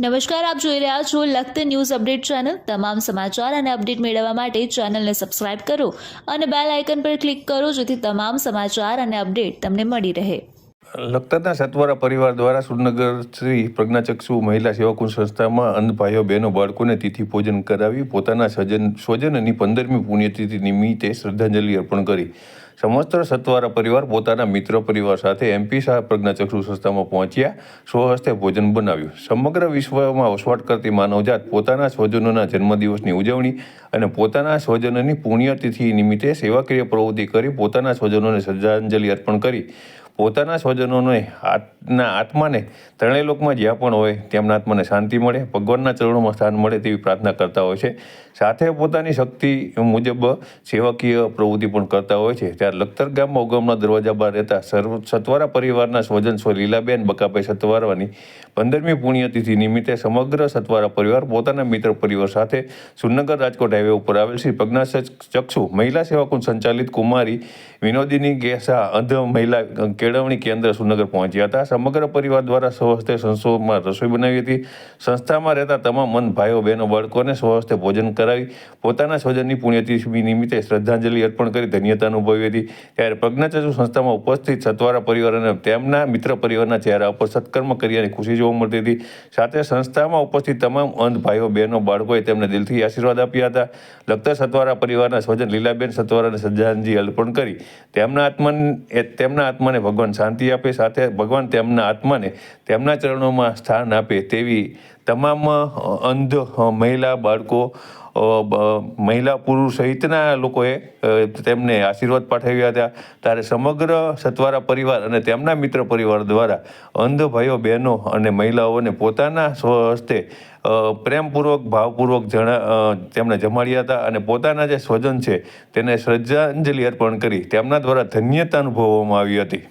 નમસ્કાર, આપ જોઈ રહ્યા છો લખત ન્યૂઝ અપડેટ ચેનલ. તમામ સમાચાર અને અપડેટ મેળવવા માટે ચેનલને સબસ્ક્રાઇબ કરો અને બેલ આઇકન પર ક્લિક કરો જેથી તમામ સમાચાર અને અપડેટ તમને મળી રહે. લખતરના સતવારા પરિવાર દ્વારા સુરનગર શ્રી પ્રજ્ઞાચક્ષુ મહિલા સેવાકુંજ સંસ્થામાં અંધ ભાઈઓ, બહેનો, બાળકોને તિથિ ભોજન કરાવી પોતાના સજન સ્વજનની પંદરમી પુણ્યતિથિ નિમિત્તે શ્રદ્ધાંજલિ અર્પણ કરી. સમસ્ત સત્વારા પરિવાર પોતાના મિત્ર પરિવાર સાથે એમપી શાહ પ્રજ્ઞાચક્ષુ સંસ્થામાં પહોંચ્યા, સ્વહસ્તે ભોજન બનાવ્યું. સમગ્ર વિશ્વમાં વસવાટ કરતી માનવજાત પોતાના સ્વજનોના જન્મદિવસની ઉજવણી અને પોતાના સ્વજનોની પુણ્યતિથિ નિમિત્તે સેવાકીય પ્રવૃત્તિ કરી પોતાના સ્વજનોને શ્રદ્ધાંજલિ અર્પણ કરી. પોતાના સ્વજનોને આત્મના આત્માને ત્રણેય લોકમાં જ્યાં પણ હોય તેમના આત્માને શાંતિ મળે, ભગવાનના ચરણોમાં સ્થાન મળે તેવી પ્રાર્થના કરતા હોય છે. સાથે પોતાની શક્તિ મુજબ સેવાકીય પ્રવૃત્તિ પણ કરતા હોય છે. ત્યારે લખતર ગામમાં ઉગમના દરવાજા બહાર રહેતા સર્વ, સતવારા પરિવારના સ્વજન સ્વ લીલાબેન બકાભાઈ સતવારાની પંદરમી પુણ્યતિથિ નિમિત્તે સમગ્ર સતવારા પરિવાર પોતાના મિત્ર પરિવાર સાથે સુરનગર રાજકોટ હાઈવે ઉપર આવેલ શ્રી પ્રજ્ઞા ચક્ષુ મહિલા સેવાકુંજ સંચાલિત કુમારી વિનોદિની ગેસા અંધ મહિલા કેળવણી કેન્દ્ર સુરનગર પહોંચ્યા હતા. સમગ્ર પરિવાર દ્વારા સ્વહસ્તે સંસ્થામાં રસોઈ બનાવી હતી. સંસ્થામાં રહેતા તમામ મન ભાઈઓ, બહેનો, બાળકોને સ્વહસ્તે ભોજન કરાવી પોતાના સ્વજનની પુણ્યતિથિ નિમિત્તે શ્રદ્ધાંજલિ અર્પણ કરી ધન્યતા અનુભવી હતી. ત્યારે પ્રજ્ઞાચક્ષુ સંસ્થામાં ઉપસ્થિત સતવારા પરિવાર અને તેમના મિત્ર પરિવારના ચહેરા ઉપર સત્કર્મ કર્યાની ખુશી જોવા મળતી હતી. સાથે સંસ્થામાં ઉપસ્થિત તમામ અંધ ભાઈઓ, બહેનો, બાળકોએ તેમને દિલથી આશીર્વાદ આપ્યા હતા. લખતર સતવારા પરિવારના સ્વજન લીલાબેન સત્વારાને શ્રદ્ધાંજલિ અર્પણ કરી તેમના આત્માને તેમના આત્માને ભગવાન શાંતિ આપે, સાથે ભગવાન તેમના આત્માને તેમના ચરણોમાં સ્થાન આપે તેવી તમામ અંધ મહિલા બાળકો મહિલા પુરુષ સહિતના લોકોએ તેમને આશીર્વાદ પાઠવ્યા હતા. ત્યારે સમગ્ર સતવારા પરિવાર અને તેમના મિત્ર પરિવાર દ્વારા અંધ ભાઈઓ, બહેનો અને મહિલાઓને પોતાના સ્વહસ્તે પ્રેમપૂર્વક, ભાવપૂર્વક જણા તેમણે જમાડ્યા હતા અને પોતાના જે સ્વજન છે તેને શ્રદ્ધાંજલિ અર્પણ કરી તેમના દ્વારા ધન્યતા અનુભવવામાં આવી હતી.